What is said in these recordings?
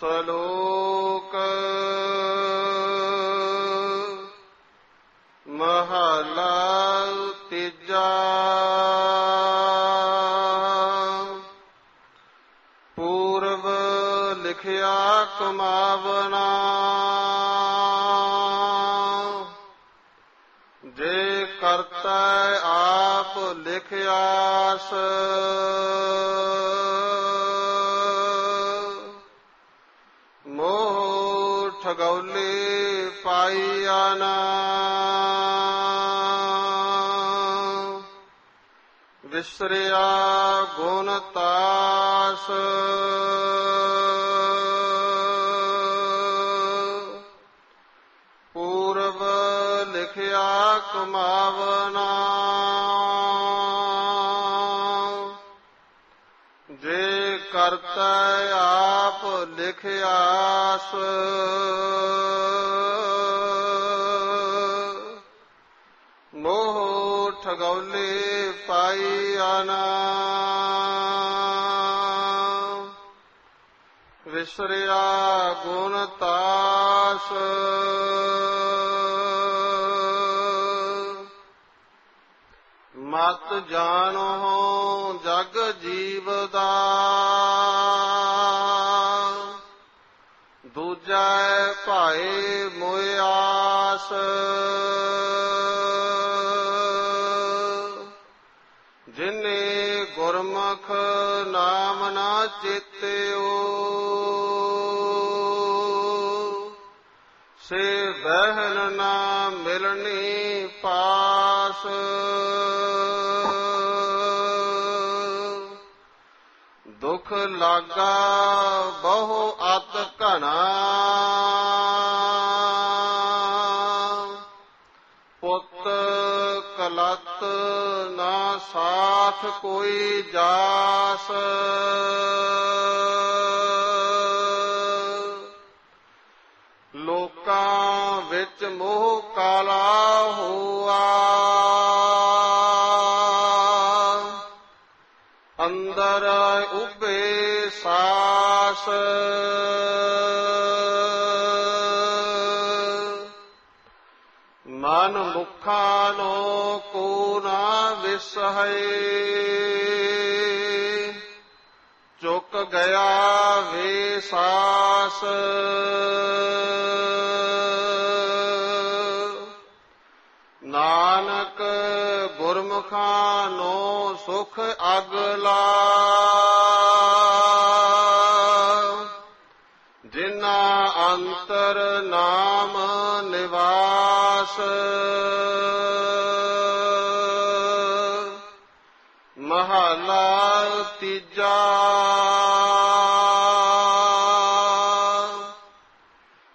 ਸਲੋਕ ਮਹਲਾ ਤੀਜਾ ਪੂਰਵ ਲਿਖਿਆ ਕਮਾਵਨਾ ਜੇ ਕਰਤਾ ਆਪ ਲਿਖਿਆਸ ਮੋਹ ਠਗੌਲੇ ਪਾਈਆ ਨਾ। ਵਿਸਰਿਆ ਗੁਣ ਤਾਸ। ਪੂਰਬ ਲਿਖਿਆ ਕਮਾਵਨਾ। ਜੇ ਕਰਤਾ ਆਪ ਲਿਖਿਆਸ। ਮੋਹ ਪਾਈ ਪਾਈਆਨਾ ਵਿਸਰਿਆ ਗੁਣ ਤਾਸ। ਮਤ ਜਾਣੋ ਜਗ ਜੀਵ ਦਾ। ਦੂਜੈ ਭਾਏ ਮੋਇਆਸ ਜਿਨੇ ਗੁਰਮੁਖ ਨਾਮ ਨਾ ਚੇਤਿਓ, ਸੇ ਬਹਿਨ ਨਾ ਮਿਲਣੀ ਪਾਸ। ਦੁਖ ਲਾਗਾ ਬਹੁ ਅਤ ਘਣਾ। ਕਲਤ ਨਾ ਸਾਥ ਕੋਈ ਜਾਸ। ਲੋਕਾਂ ਵਿੱਚ ਮੋਹ ਕਾਲਾ ਹੋਆ। ਅੰਦਰ ਉਬੇ ਸਾਸ। ਮਨ ਮੁਖਾਂ ਨੋ ਕੋ ਨਾ ਵਿਸਹੈ। ਚੁੱਕ ਗਿਆ ਵੇ ਸਾਸ। ਨਾਨਕ ਗੁਰਮੁਖਾਂ ਨੋ ਸੁਖ ਅਗਲਾ। ਜਿਨਾ ਅੰਤਰ ਨਾਮ ਨਿਵਾਸ। ਮਹਲਾ ਤੀਜਾ।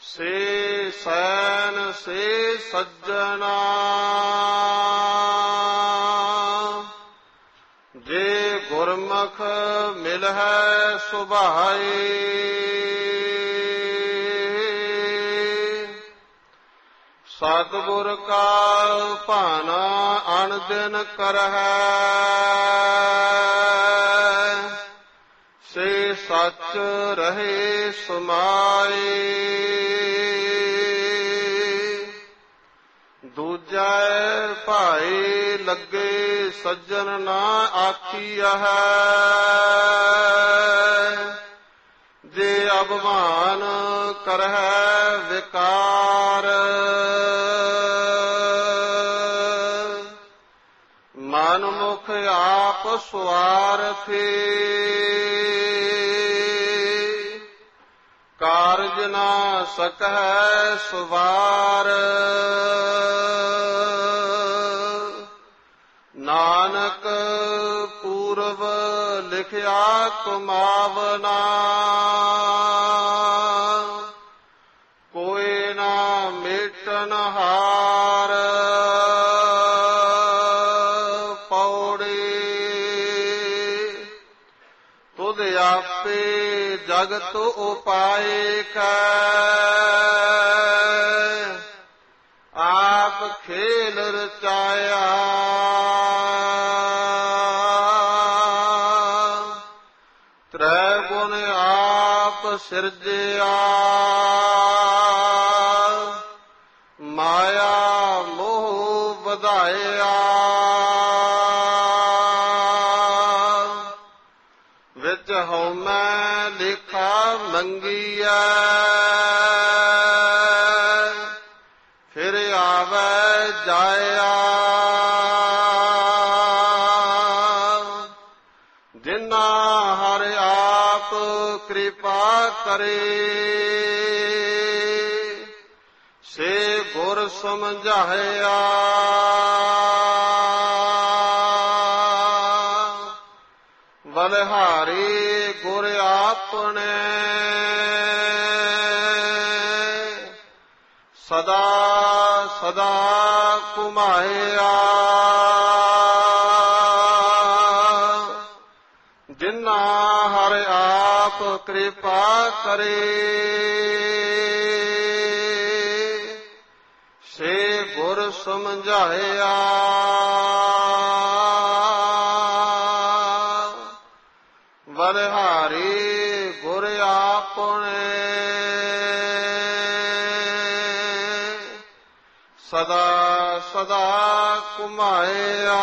ਸੇ ਸੈਨ ਸੇ ਸੱਜਣਾ। ਜੇ ਗੁਰਮੁਖ ਮਿਲਹਿ ਸੁਭਾਈ ਸਤਿਗੁਰ ਕਾ ਭਾਨਾ ਅਣ ਦਿਨ ਕਰਹਿ। ਸੇ ਸੱਚ ਰਹੇ ਸਮਾਈ ਦੂਜੈ ਭਾਈ ਲੱਗੇ ਸੱਜਣ ਨਾ ਆਖੀਐ। ਜੇ ਅਭਮਾਨ ਕਰਹਿ ਵਿਕਾਰ। ਮਨ ਮੁਖ ਆਪ ਸਵਾਰਥੀ ਕਾਰਜ ਨਾ ਸਕੈ ਸੁਵਾਰ। ਨਾਨਕ ਪੂਰਵ ਲਿਖਿਆ ਕਮਾਵਨਾ। ਕੋਈ ਨਾ ਮੇਟਨ ਹਾਰ, ਪੌੜੀ। ਤੁਧ ਆਪੇ ਜਗਤ ਉਪਾਏ ਕੈ ਆਪ ਖੇਲ ਰਚਾਇਆ। ਤ੍ਰੈ ਗੁਣ ਆਪ ਸਿਰਜਿਆ। ਮਾਇਆ ਮੋਹ ਵਧਾਇਆ। ਵਿੱਚ ਹਉਮੈ ਲਿਖਾ ਮੰਗੀਐ। ਫਿਰ ਆਵੈ ਜਾਇਆ। ਕਿਰਪਾ ਕਰੇ। ਸੇ ਗੁਰ ਸਮਝਾਇਆ। ਬਲਹਾਰੀ ਗੁਰ ਆਪਣੇ। ਸਦਾ ਸਦਾ ਕੁਮਾਇਆ ਜਿਨਾ ਹਰਿਆ ਆਪ ਕਿਰਪਾ ਕਰੇ। ਸੇ ਗੁਰ ਸਮਝਾਇਆ। ਬਲਹਾਰੀ ਗੁਰ ਆਪਣੇ। ਸਦਾ ਸਦਾ ਕੁਮਾਇਆ